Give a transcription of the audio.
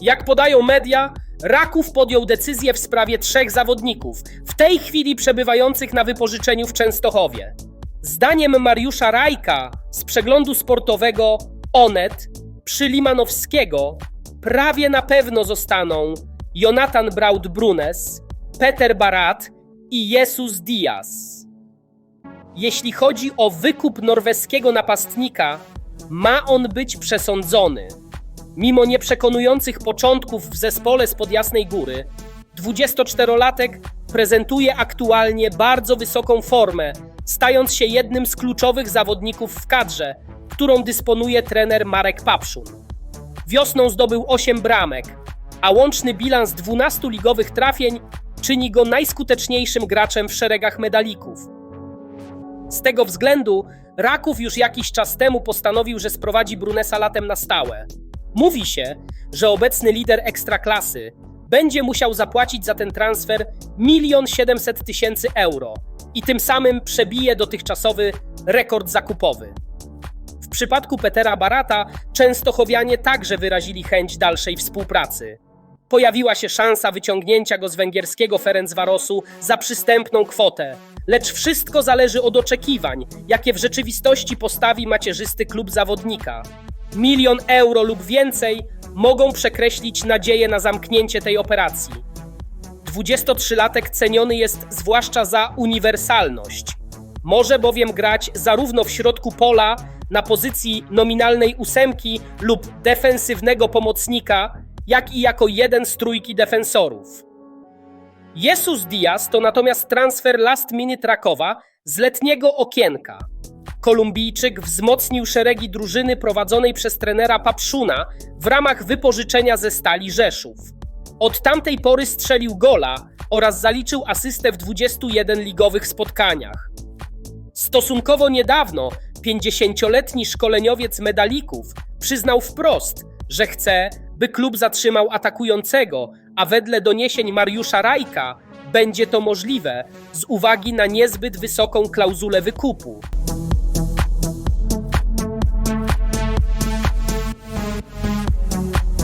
Jak podają media, Raków podjął decyzję w sprawie trzech zawodników, w tej chwili przebywających na wypożyczeniu w Częstochowie. Zdaniem Mariusza Rajka z przeglądu sportowego Onet przy Limanowskiego prawie na pewno zostaną Jonathan Braut-Brunes, Peter Barat i Jesus Diaz. Jeśli chodzi o wykup norweskiego napastnika, ma on być przesądzony. Mimo nieprzekonujących początków w zespole z Podjasnej Góry, 24-latek prezentuje aktualnie bardzo wysoką formę, stając się jednym z kluczowych zawodników w kadrze, którą dysponuje trener Marek Papszun. Wiosną zdobył 8 bramek, a łączny bilans 12 ligowych trafień czyni go najskuteczniejszym graczem w szeregach medalików. Z tego względu Raków już jakiś czas temu postanowił, że sprowadzi Brunesa latem na stałe. Mówi się, że obecny lider ekstraklasy będzie musiał zapłacić za ten transfer 1 700 tysięcy euro i tym samym przebije dotychczasowy rekord zakupowy. W przypadku Petera Barata Częstochowianie także wyrazili chęć dalszej współpracy. Pojawiła się szansa wyciągnięcia go z węgierskiego Ferencvarosu za przystępną kwotę, lecz wszystko zależy od oczekiwań, jakie w rzeczywistości postawi macierzysty klub zawodnika. Milion euro lub więcej mogą przekreślić nadzieję na zamknięcie tej operacji. 23-latek ceniony jest zwłaszcza za uniwersalność. Może bowiem grać zarówno w środku pola, na pozycji nominalnej ósemki lub defensywnego pomocnika, jak i jako jeden z trójki defensorów. Jesus Diaz to natomiast transfer last minute Rakowa z letniego okienka. Kolumbijczyk wzmocnił szeregi drużyny prowadzonej przez trenera Papszuna w ramach wypożyczenia ze Stali Rzeszów. Od tamtej pory strzelił gola oraz zaliczył asystę w 21 ligowych spotkaniach. Stosunkowo niedawno 50-letni szkoleniowiec medalików przyznał wprost, że chce, by klub zatrzymał atakującego, a wedle doniesień Mariusza Rajka będzie to możliwe z uwagi na niezbyt wysoką klauzulę wykupu.